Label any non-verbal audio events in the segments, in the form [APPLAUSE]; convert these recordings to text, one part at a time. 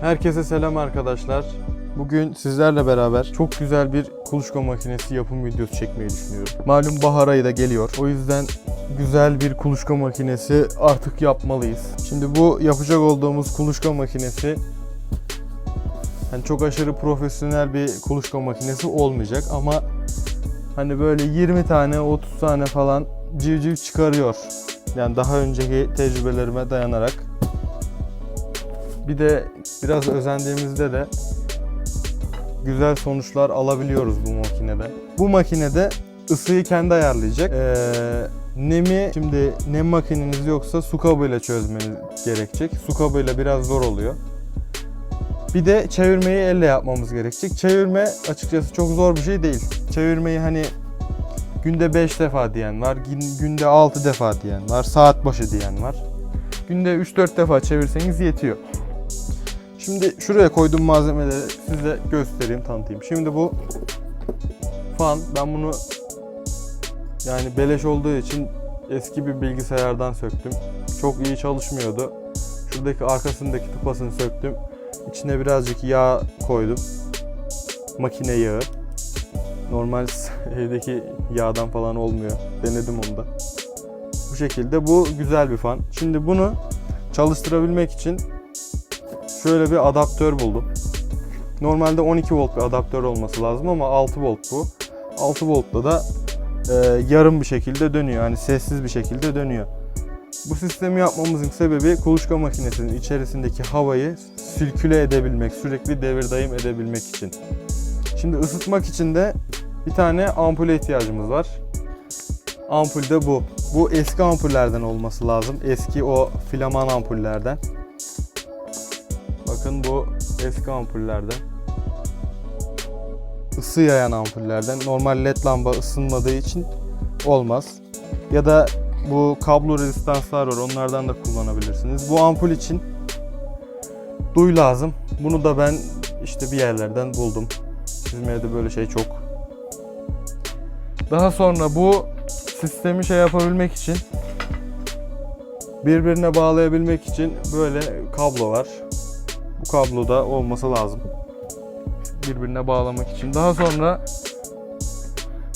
Herkese selam arkadaşlar. Bugün sizlerle beraber çok güzel bir kuluçka makinesi yapım videosu çekmeyi düşünüyorum. Malum bahar ayı da geliyor. O yüzden güzel bir kuluçka makinesi artık yapmalıyız. Şimdi bu yapacak olduğumuz kuluçka makinesi hani çok aşırı profesyonel bir kuluçka makinesi olmayacak ama hani böyle 20 tane 30 tane falan civciv çıkarıyor. Yani daha önceki tecrübelerime dayanarak. Bir de biraz özendiğimizde de güzel sonuçlar alabiliyoruz bu makinede. Bu makinede ısıyı kendi ayarlayacak. Ee, nemi şimdi nem makineniz yoksa su kabıyla çözmeniz gerekecek. Su kabıyla biraz zor oluyor. Bir de çevirmeyi elle yapmamız gerekecek. Çevirme açıkçası çok zor bir şey değil. Çevirmeyi hani günde 5 defa diyen var, gün- günde 6 defa diyen var, saat başı diyen var. Günde 3-4 defa çevirseniz yetiyor. Şimdi şuraya koyduğum malzemeleri size göstereyim, tanıtayım. Şimdi bu fan, ben bunu yani beleş olduğu için eski bir bilgisayardan söktüm. Çok iyi çalışmıyordu. Şuradaki arkasındaki tıpasını söktüm. İçine birazcık yağ koydum. Makine yağı. Normal [LAUGHS] evdeki yağdan falan olmuyor. Denedim onu da. Bu şekilde bu güzel bir fan. Şimdi bunu çalıştırabilmek için şöyle bir adaptör buldum. Normalde 12 volt bir adaptör olması lazım ama 6 volt bu. 6 voltta da e, yarım bir şekilde dönüyor. Yani sessiz bir şekilde dönüyor. Bu sistemi yapmamızın sebebi kuluçka makinesinin içerisindeki havayı sirküle edebilmek, sürekli devir daim edebilmek için. Şimdi ısıtmak için de bir tane ampule ihtiyacımız var. Ampul de bu. Bu eski ampullerden olması lazım. Eski o flaman ampullerden. Bakın bu eski ampullerden. Isı yayan ampullerden. Normal led lamba ısınmadığı için olmaz. Ya da bu kablo rezistanslar var onlardan da kullanabilirsiniz. Bu ampul için duy lazım. Bunu da ben işte bir yerlerden buldum. Bizim evde böyle şey çok. Daha sonra bu sistemi şey yapabilmek için birbirine bağlayabilmek için böyle kablo var. Bu kablo da olması lazım. Birbirine bağlamak için. Daha sonra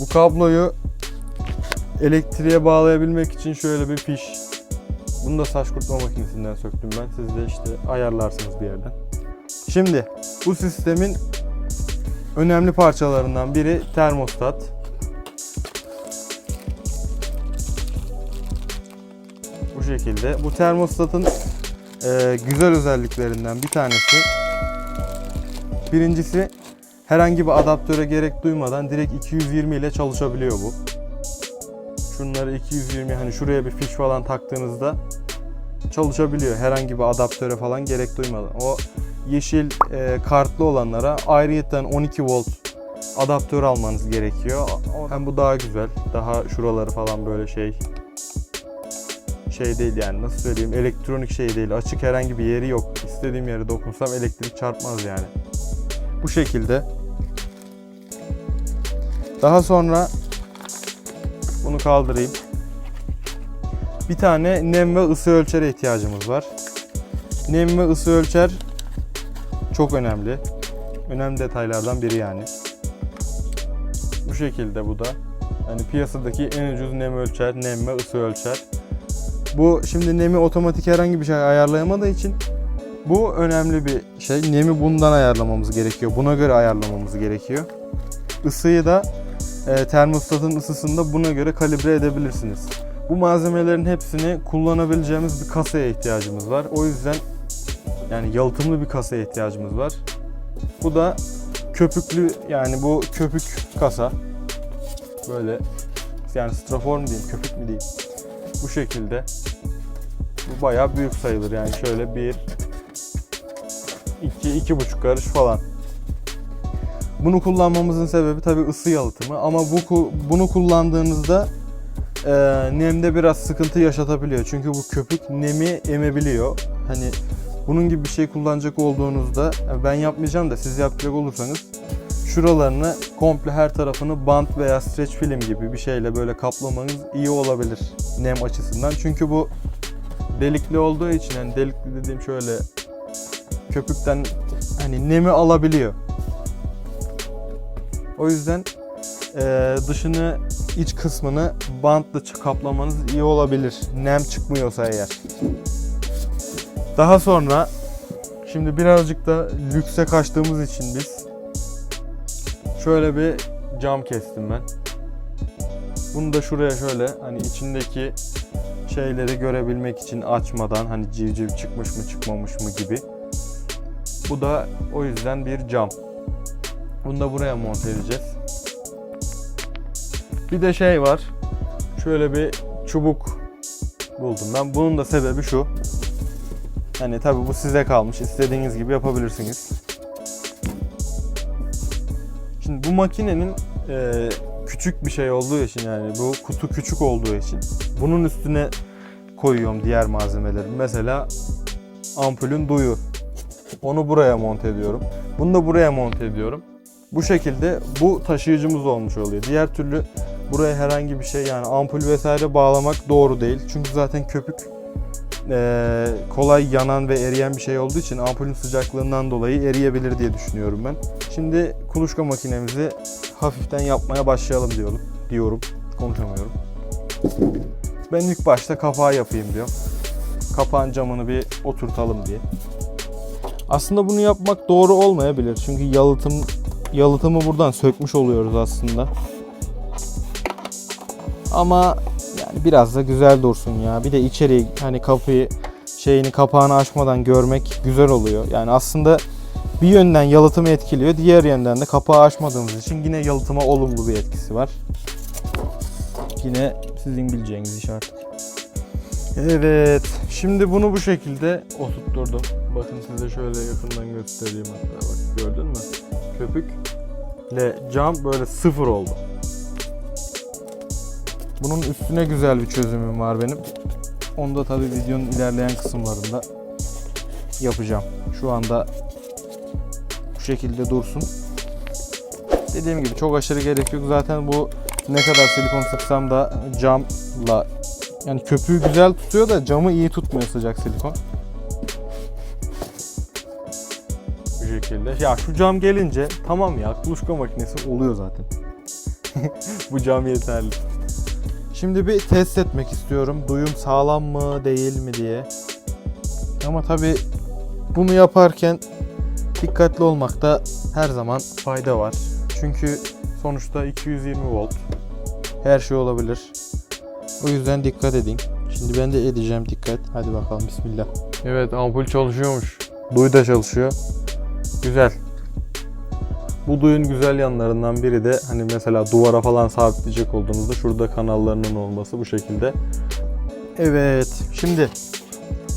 bu kabloyu elektriğe bağlayabilmek için şöyle bir fiş. Bunu da saç kurutma makinesinden söktüm ben. Siz de işte ayarlarsınız bir yerden. Şimdi bu sistemin önemli parçalarından biri termostat. Bu şekilde. Bu termostatın e, güzel özelliklerinden bir tanesi. Birincisi herhangi bir adaptöre gerek duymadan direkt 220 ile çalışabiliyor bu. Şunları 220 hani şuraya bir fiş falan taktığınızda çalışabiliyor. Herhangi bir adaptöre falan gerek duymadan. O yeşil e, kartlı olanlara ayrıyetten 12 volt adaptör almanız gerekiyor. Hem bu daha güzel. Daha şuraları falan böyle şey şey değil yani nasıl söyleyeyim elektronik şey değil. Açık herhangi bir yeri yok. İstediğim yere dokunsam elektrik çarpmaz yani. Bu şekilde. Daha sonra bunu kaldırayım. Bir tane nem ve ısı ölçere ihtiyacımız var. Nem ve ısı ölçer çok önemli. Önemli detaylardan biri yani. Bu şekilde bu da. Yani piyasadaki en ucuz nem ölçer, nem ve ısı ölçer. Bu şimdi nemi otomatik herhangi bir şey ayarlayamadığı için bu önemli bir şey. Nemi bundan ayarlamamız gerekiyor. Buna göre ayarlamamız gerekiyor. Isıyı da e, termostatın ısısını da buna göre kalibre edebilirsiniz. Bu malzemelerin hepsini kullanabileceğimiz bir kasaya ihtiyacımız var. O yüzden yani yalıtımlı bir kasaya ihtiyacımız var. Bu da köpüklü yani bu köpük kasa. Böyle yani strafor diyeyim, köpük mü diyeyim. Bu şekilde. Bu bayağı büyük sayılır yani şöyle bir iki, iki buçuk karış falan. Bunu kullanmamızın sebebi tabii ısı yalıtımı ama bu bunu kullandığınızda e, nemde biraz sıkıntı yaşatabiliyor. Çünkü bu köpük nemi emebiliyor. Hani bunun gibi bir şey kullanacak olduğunuzda ben yapmayacağım da siz yapacak olursanız şuralarını komple her tarafını bant veya streç film gibi bir şeyle böyle kaplamanız iyi olabilir nem açısından. Çünkü bu delikli olduğu için yani delikli dediğim şöyle köpükten hani nemi alabiliyor. O yüzden eee, dışını iç kısmını bantla kaplamanız iyi olabilir. Nem çıkmıyorsa eğer. Daha sonra şimdi birazcık da lükse kaçtığımız için biz şöyle bir cam kestim ben. Bunu da şuraya şöyle hani içindeki şeyleri görebilmek için açmadan hani civciv çıkmış mı çıkmamış mı gibi. Bu da o yüzden bir cam. Bunu da buraya monte edeceğiz. Bir de şey var. Şöyle bir çubuk buldum ben. Bunun da sebebi şu. Hani tabi bu size kalmış. İstediğiniz gibi yapabilirsiniz. Şimdi bu makinenin e, küçük bir şey olduğu için yani bu kutu küçük olduğu için bunun üstüne koyuyorum diğer malzemeleri. Mesela ampulün duyu. Onu buraya monte ediyorum. Bunu da buraya monte ediyorum. Bu şekilde bu taşıyıcımız olmuş oluyor. Diğer türlü buraya herhangi bir şey yani ampul vesaire bağlamak doğru değil. Çünkü zaten köpük eee, kolay yanan ve eriyen bir şey olduğu için ampulün sıcaklığından dolayı eriyebilir diye düşünüyorum ben. Şimdi kuluçka makinemizi hafiften yapmaya başlayalım diyorum. Diyorum. Konuşamıyorum. Ben ilk başta kapağı yapayım diyorum. Kapağın camını bir oturtalım diye. Aslında bunu yapmak doğru olmayabilir. Çünkü yalıtım yalıtımı buradan sökmüş oluyoruz aslında. Ama biraz da güzel dursun ya. Bir de içeri hani kapıyı şeyini kapağını açmadan görmek güzel oluyor. Yani aslında bir yönden yalıtımı etkiliyor. Diğer yönden de kapağı açmadığımız için yine yalıtıma olumlu bir etkisi var. Yine sizin bileceğiniz iş artık. Evet. Şimdi bunu bu şekilde oturtturdum. Bakın size şöyle yakından göstereyim hatta. Bak gördün mü? Köpükle cam böyle sıfır oldu. Bunun üstüne güzel bir çözümüm var benim. Onu da tabii videonun ilerleyen kısımlarında yapacağım. Şu anda bu şekilde dursun. Dediğim gibi çok aşırı gerek yok. Zaten bu ne kadar silikon sıksam da camla yani köpüğü güzel tutuyor da camı iyi tutmuyor sıcak silikon. Bu şekilde. Ya şu cam gelince tamam ya kuluçka makinesi oluyor zaten. [LAUGHS] bu cam yeterli. Şimdi bir test etmek istiyorum. Duyum sağlam mı değil mi diye. Ama tabi bunu yaparken dikkatli olmakta her zaman fayda var. Çünkü sonuçta 220 volt. Her şey olabilir. O yüzden dikkat edin. Şimdi ben de edeceğim dikkat. Hadi bakalım bismillah. Evet ampul çalışıyormuş. Duy da çalışıyor. Güzel. Bu duyun güzel yanlarından biri de hani mesela duvara falan sabitleyecek olduğunuzda şurada kanallarının olması bu şekilde. Evet. Şimdi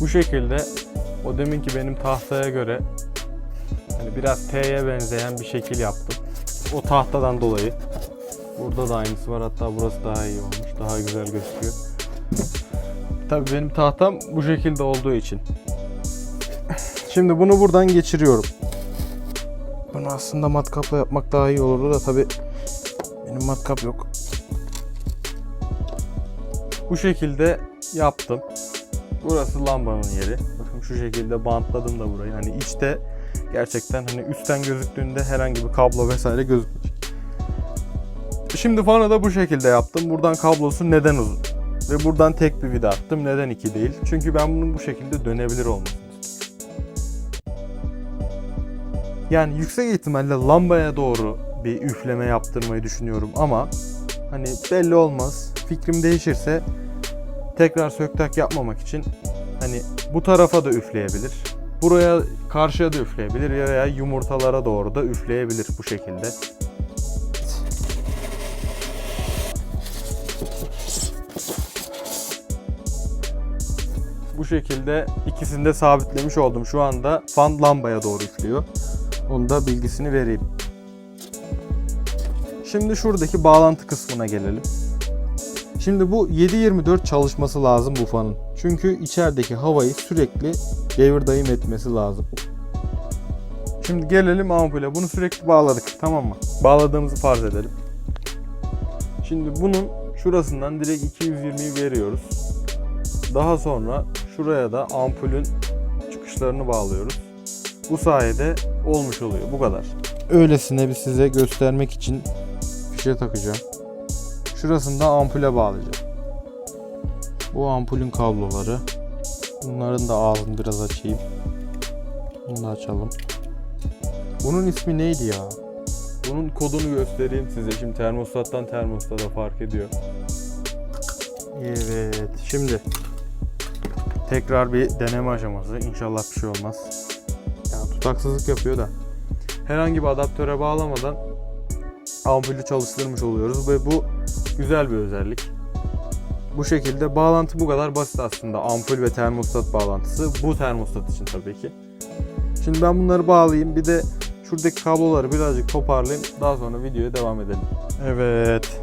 bu şekilde o deminki benim tahtaya göre hani biraz T'ye benzeyen bir şekil yaptım. O tahtadan dolayı. Burada da aynısı var. Hatta burası daha iyi olmuş. Daha güzel gözüküyor. Tabii benim tahtam bu şekilde olduğu için. Şimdi bunu buradan geçiriyorum. Bunu aslında matkapla yapmak daha iyi olurdu da tabii benim matkap yok. Bu şekilde yaptım. Burası lambanın yeri. Bakın şu şekilde bantladım da burayı. Hani içte gerçekten hani üstten gözüktüğünde herhangi bir kablo vesaire gözükmeyecek. Şimdi fanı da bu şekilde yaptım. Buradan kablosu neden uzun? Ve buradan tek bir vida attım. Neden iki değil? Çünkü ben bunun bu şekilde dönebilir olmasını Yani yüksek ihtimalle lambaya doğru bir üfleme yaptırmayı düşünüyorum ama hani belli olmaz. Fikrim değişirse tekrar söktak yapmamak için hani bu tarafa da üfleyebilir. Buraya karşıya da üfleyebilir veya yumurtalara doğru da üfleyebilir bu şekilde. Bu şekilde ikisini de sabitlemiş oldum. Şu anda fan lambaya doğru üflüyor. Onu da bilgisini vereyim. Şimdi şuradaki bağlantı kısmına gelelim. Şimdi bu 7/24 çalışması lazım bu fanın. Çünkü içerideki havayı sürekli devir dayım etmesi lazım. Şimdi gelelim ampule. Bunu sürekli bağladık tamam mı? Bağladığımızı farz edelim. Şimdi bunun şurasından direkt 220'yi veriyoruz. Daha sonra şuraya da ampulün çıkışlarını bağlıyoruz. Bu sayede olmuş oluyor. Bu kadar. Öylesine bir size göstermek için fişe takacağım. Şurasını da ampule bağlayacağım. Bu ampulün kabloları. Bunların da ağzını biraz açayım. Bunu da açalım. Bunun ismi neydi ya? Bunun kodunu göstereyim size. Şimdi termostattan termostata fark ediyor. Evet. Şimdi tekrar bir deneme aşaması. İnşallah bir şey olmaz. Ya tutaksızlık yapıyor da. Herhangi bir adaptöre bağlamadan ampulü çalıştırmış oluyoruz ve bu güzel bir özellik. Bu şekilde bağlantı bu kadar basit aslında. Ampul ve termostat bağlantısı. Bu termostat için tabii ki. Şimdi ben bunları bağlayayım. Bir de şuradaki kabloları birazcık toparlayayım. Daha sonra videoya devam edelim. Evet.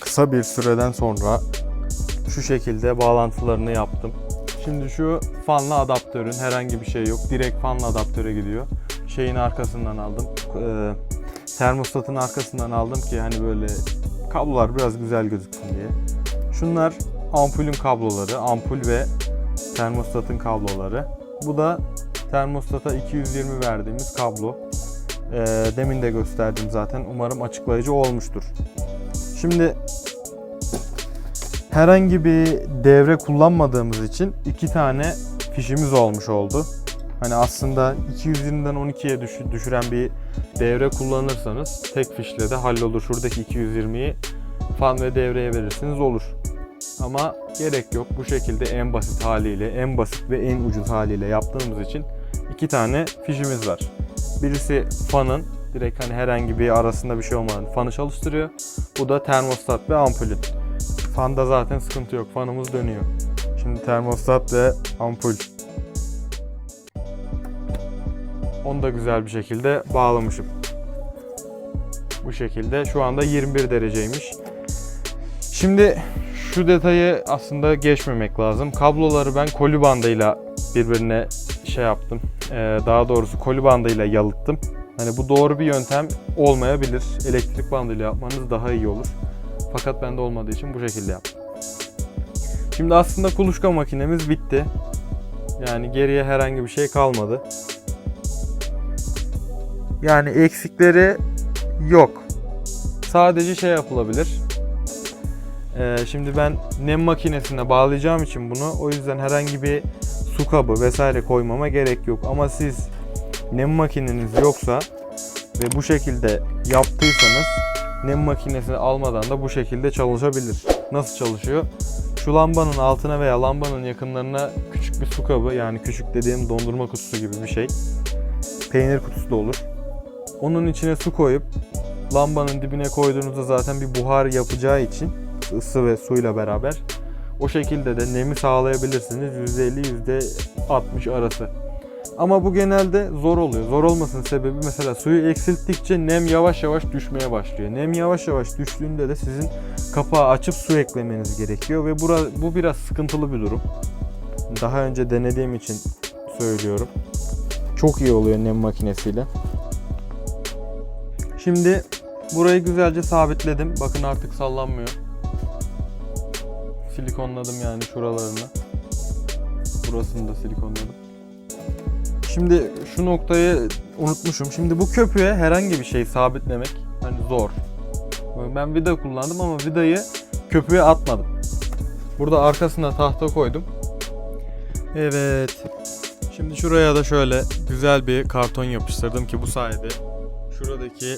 Kısa bir süreden sonra şu şekilde bağlantılarını yaptım. Şimdi şu fanlı adaptörün herhangi bir şey yok. Direkt fanlı adaptöre gidiyor. Şeyin arkasından aldım. Ee, termostatın arkasından aldım ki hani böyle kablolar biraz güzel gözüksün diye. Şunlar ampulün kabloları. Ampul ve termostatın kabloları. Bu da termostata 220 verdiğimiz kablo. Ee, demin de gösterdim zaten. Umarım açıklayıcı olmuştur. Şimdi herhangi bir devre kullanmadığımız için iki tane fişimiz olmuş oldu. Hani aslında 220'den 12'ye düş- düşüren bir devre kullanırsanız tek fişle de hallolur. Şuradaki 220'yi fan ve devreye verirsiniz olur. Ama gerek yok. Bu şekilde en basit haliyle, en basit ve en ucuz haliyle yaptığımız için iki tane fişimiz var. Birisi fanın direkt hani herhangi bir arasında bir şey olmadan fanı çalıştırıyor. Bu da termostat ve ampulün. Fanda zaten sıkıntı yok. Fanımız dönüyor. Şimdi termostat ve ampul. Onu da güzel bir şekilde bağlamışım. Bu şekilde. Şu anda 21 dereceymiş. Şimdi şu detayı aslında geçmemek lazım. Kabloları ben koli bandıyla birbirine şey yaptım. Ee, daha doğrusu koli bandıyla yalıttım. Hani bu doğru bir yöntem olmayabilir. Elektrik bandıyla yapmanız daha iyi olur. Fakat bende olmadığı için bu şekilde yaptım. Şimdi aslında kuluçka makinemiz bitti. Yani geriye herhangi bir şey kalmadı. Yani eksikleri yok. Sadece şey yapılabilir. Ee, şimdi ben nem makinesine bağlayacağım için bunu o yüzden herhangi bir su kabı vesaire koymama gerek yok. Ama siz nem makineniz yoksa ve bu şekilde yaptıysanız nem makinesini almadan da bu şekilde çalışabilir. Nasıl çalışıyor? Şu lambanın altına veya lambanın yakınlarına küçük bir su kabı yani küçük dediğim dondurma kutusu gibi bir şey. Peynir kutusu da olur. Onun içine su koyup lambanın dibine koyduğunuzda zaten bir buhar yapacağı için ısı ve suyla beraber o şekilde de nemi sağlayabilirsiniz %50 %60 arası. Ama bu genelde zor oluyor. Zor olmasının sebebi mesela suyu eksilttikçe nem yavaş yavaş düşmeye başlıyor. Nem yavaş yavaş düştüğünde de sizin kapağı açıp su eklemeniz gerekiyor ve bura, bu biraz sıkıntılı bir durum. Daha önce denediğim için söylüyorum. Çok iyi oluyor nem makinesiyle. Şimdi burayı güzelce sabitledim. Bakın artık sallanmıyor. Silikonladım yani şuralarını. Burasını da silikonladım. Şimdi şu noktayı unutmuşum. Şimdi bu köpüğe herhangi bir şey sabitlemek hani zor. Ben vida kullandım ama vidayı köpüğe atmadım. Burada arkasına tahta koydum. Evet. Şimdi şuraya da şöyle güzel bir karton yapıştırdım ki bu sayede şuradaki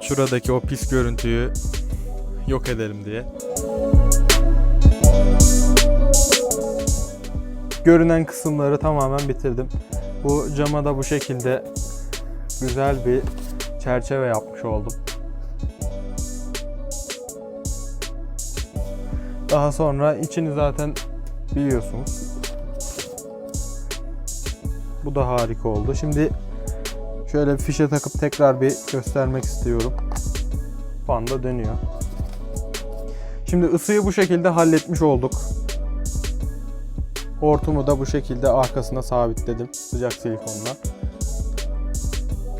şuradaki o pis görüntüyü yok edelim diye. Görünen kısımları tamamen bitirdim. Bu cama da bu şekilde güzel bir çerçeve yapmış oldum. Daha sonra içini zaten biliyorsunuz. Bu da harika oldu. Şimdi şöyle bir fişe takıp tekrar bir göstermek istiyorum. Fan da dönüyor. Şimdi ısıyı bu şekilde halletmiş olduk. Hortumu da bu şekilde arkasına sabitledim sıcak silikonla.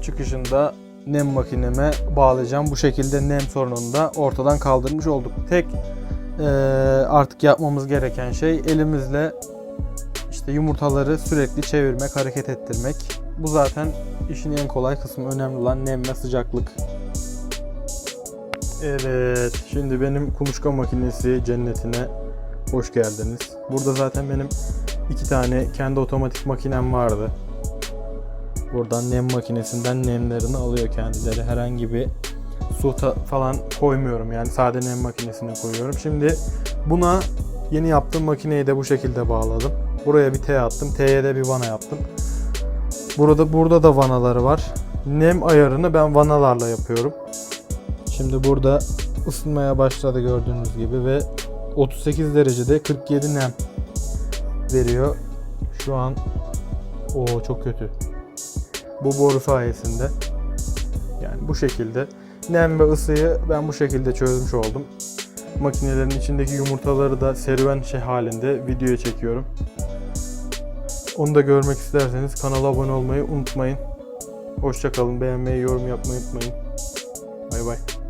Çıkışında nem makineme bağlayacağım. Bu şekilde nem sorununu da ortadan kaldırmış olduk. Tek eee, artık yapmamız gereken şey elimizle işte yumurtaları sürekli çevirmek, hareket ettirmek. Bu zaten işin en kolay kısmı. Önemli olan nem ve sıcaklık. Evet, şimdi benim kuluçka makinesi cennetine hoş geldiniz. Burada zaten benim iki tane kendi otomatik makinem vardı. Buradan nem makinesinden nemlerini alıyor kendileri. Herhangi bir su falan koymuyorum yani sade nem makinesine koyuyorum. Şimdi buna yeni yaptığım makineyi de bu şekilde bağladım. Buraya bir T attım. T'ye de bir vana yaptım. Burada burada da vanaları var. Nem ayarını ben vanalarla yapıyorum. Şimdi burada ısınmaya başladı gördüğünüz gibi ve 38 derecede 47 nem veriyor. Şu an o çok kötü. Bu boru sayesinde yani bu şekilde nem ve ısıyı ben bu şekilde çözmüş oldum. Makinelerin içindeki yumurtaları da serüven şey halinde videoya çekiyorum. Onu da görmek isterseniz kanala abone olmayı unutmayın. Hoşçakalın, beğenmeyi, yorum yapmayı unutmayın. Bay bay.